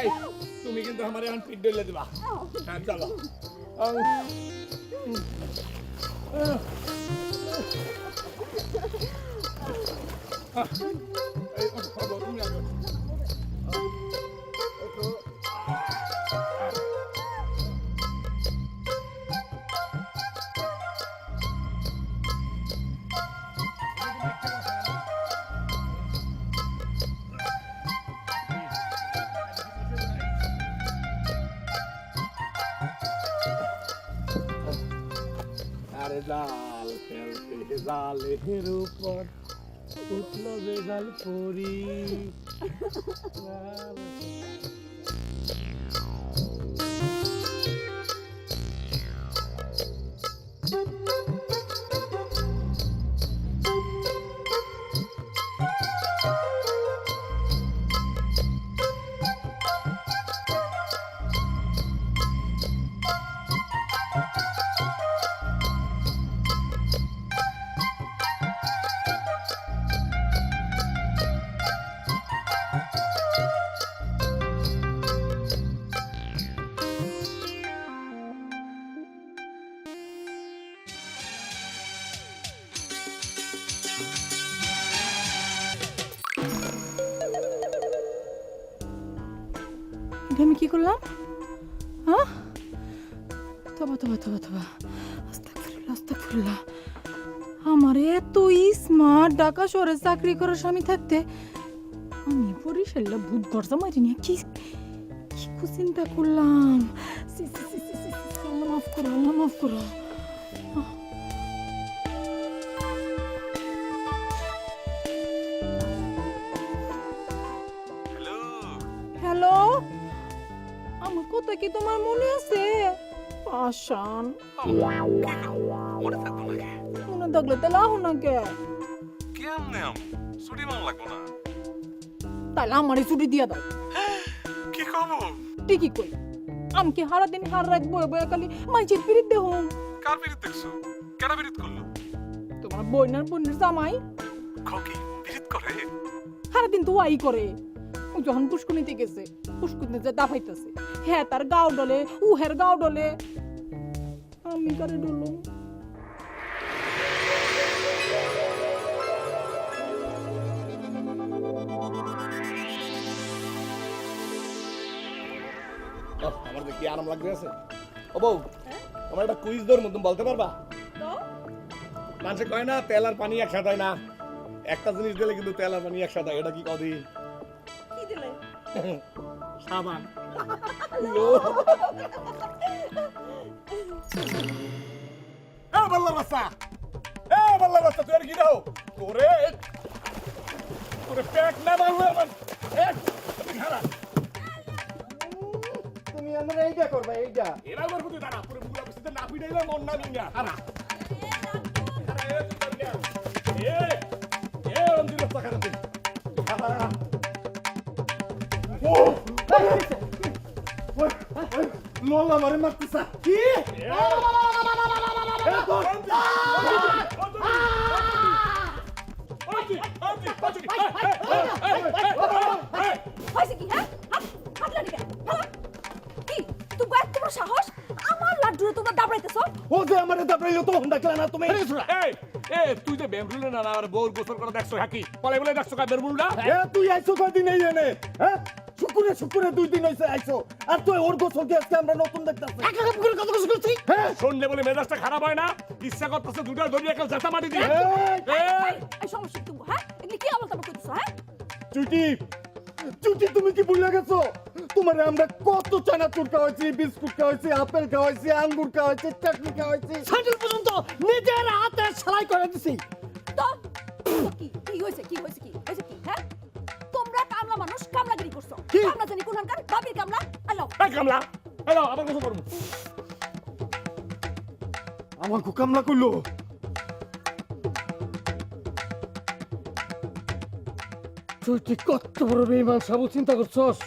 এই তুমি কিন্তু আমার এখন পিঠ ডলে দিবা। হ্যাঁ চলো। আহ, আরে জাল ফেলতে জালের উপর উঠল বেজাল পরি। এটা আমি কি করলাম? হ্যাঁ? তবা তবা তবা তবা। আস্তাগফিরুল্লাহ আস্তাগফিরুল্লাহ। আমার এত স্মার্ট ঢাকা শহরে চাকরি করার স্বামী থাকতে আমি বরিশাল্লা ভূত গরজা মারি নিয়ে কি কি চিন্তা করলাম? মাফ করো আল্লাহ মাফ করো। হ্যালো? আমার কথা কি তোমার মনে আছে? পাশান মনে থাকব নাকি মনে থাকলে তাহলে আহ না কে? কেমনে আম? ছুটি মাম লাগবো না। তাহলে আমারই ছুটি দিয়ে দাও। কি কব ঠিকই কই। আমি কি হারা দিন হার রাত বয়ে বয়ে খালি মাইচির পিরিত দেহ কার বিরিত দেখছ? কেডা বিরিত করল? তোমার বইনার বোনের জামাই। খকি বিরিত করে। সারা দিন তো ওয়াই করে। ও যখন পুষ্কুনিতে গেছে পুষ্কুনিতে যে দাফাইতেছে। হ্যাঁ তার গাও ডলে উহের গাও ডলে। আমি কারে ডলুম? আমার কি আরাম লাগবে আছে? ও বউ তোমার একটা কুইজ দৌড় মতন বলতে পারবা? মানুষে কয় না তেল আর পানি একসাথে না। একটা জিনিস দিলে কিন্তু তেল আর পানি একসাথে এটা কি কদি? কি দিলে সাবান। এ বল্লা বাচ্চা এ বল্লা বাচ্চা তুই আর কি দাও? তোরে তোরে প্যাক না বাবু আমার। খারাপ তুমি আমার এইটা করবা এইটা। এরা আমার প্রতি দাঁড়া পুরো মুলা বসিতে না পিটাইলে মন না খারা। এ তুই করবি না এ এ অন্দির রাস্তা খারাপ তুই খারা। আমারে হ্যাঁ ভালো কি তুই এত বড় সাহস আমার লাড্ডুরে তোমরা দাবড়াইতেছো ও যে আমারে তো দেখলা না তুমি এই এ তুই যে বেমরুলে না আর বউর গোসল করে দেখছ হাকি পলে বলে দেখছ কা বেমরুলটা? এ, তুই আইছো কয়দিন এই এনে হ্যাঁ? শুকুরে শুকুরে দুই দিন হইছে আইছো। আর তুই ওর গোসল দিয়ে আজকে আমরা নতুন দেখতাছি। একা কাপ করে কত গোসল করছিস? হ্যাঁ। শুনলে বলে মেজাজটা খারাপ হয় না। ইচ্ছা করতেছে দুটা ধরিয়ে একটা জাতা মাটি দিয়ে। এই, এই এই সমস্যা তুমি হ্যাঁ? এগুলি কি আমল তামল করতেছো হ্যাঁ? চুটি চুটি তুমি কি ভুলে গেছো? তোমারে আমরা কত চানা চানাচুর খাওয়াইছি বিস্কুট খাওয়াইছি আপেল খাওয়াইছি আঙ্গুর খাওয়াইছি চাটনি খাওয়াইছি। স্যান্ডেল পর্যন্ত নিজের হাতে সেলাই করে দিছি। কামলা হ্যালো আমার গোসল করব আমার কামলা করল তুই তুই কত বড় বেইমান সাবু চিন্তা করছস?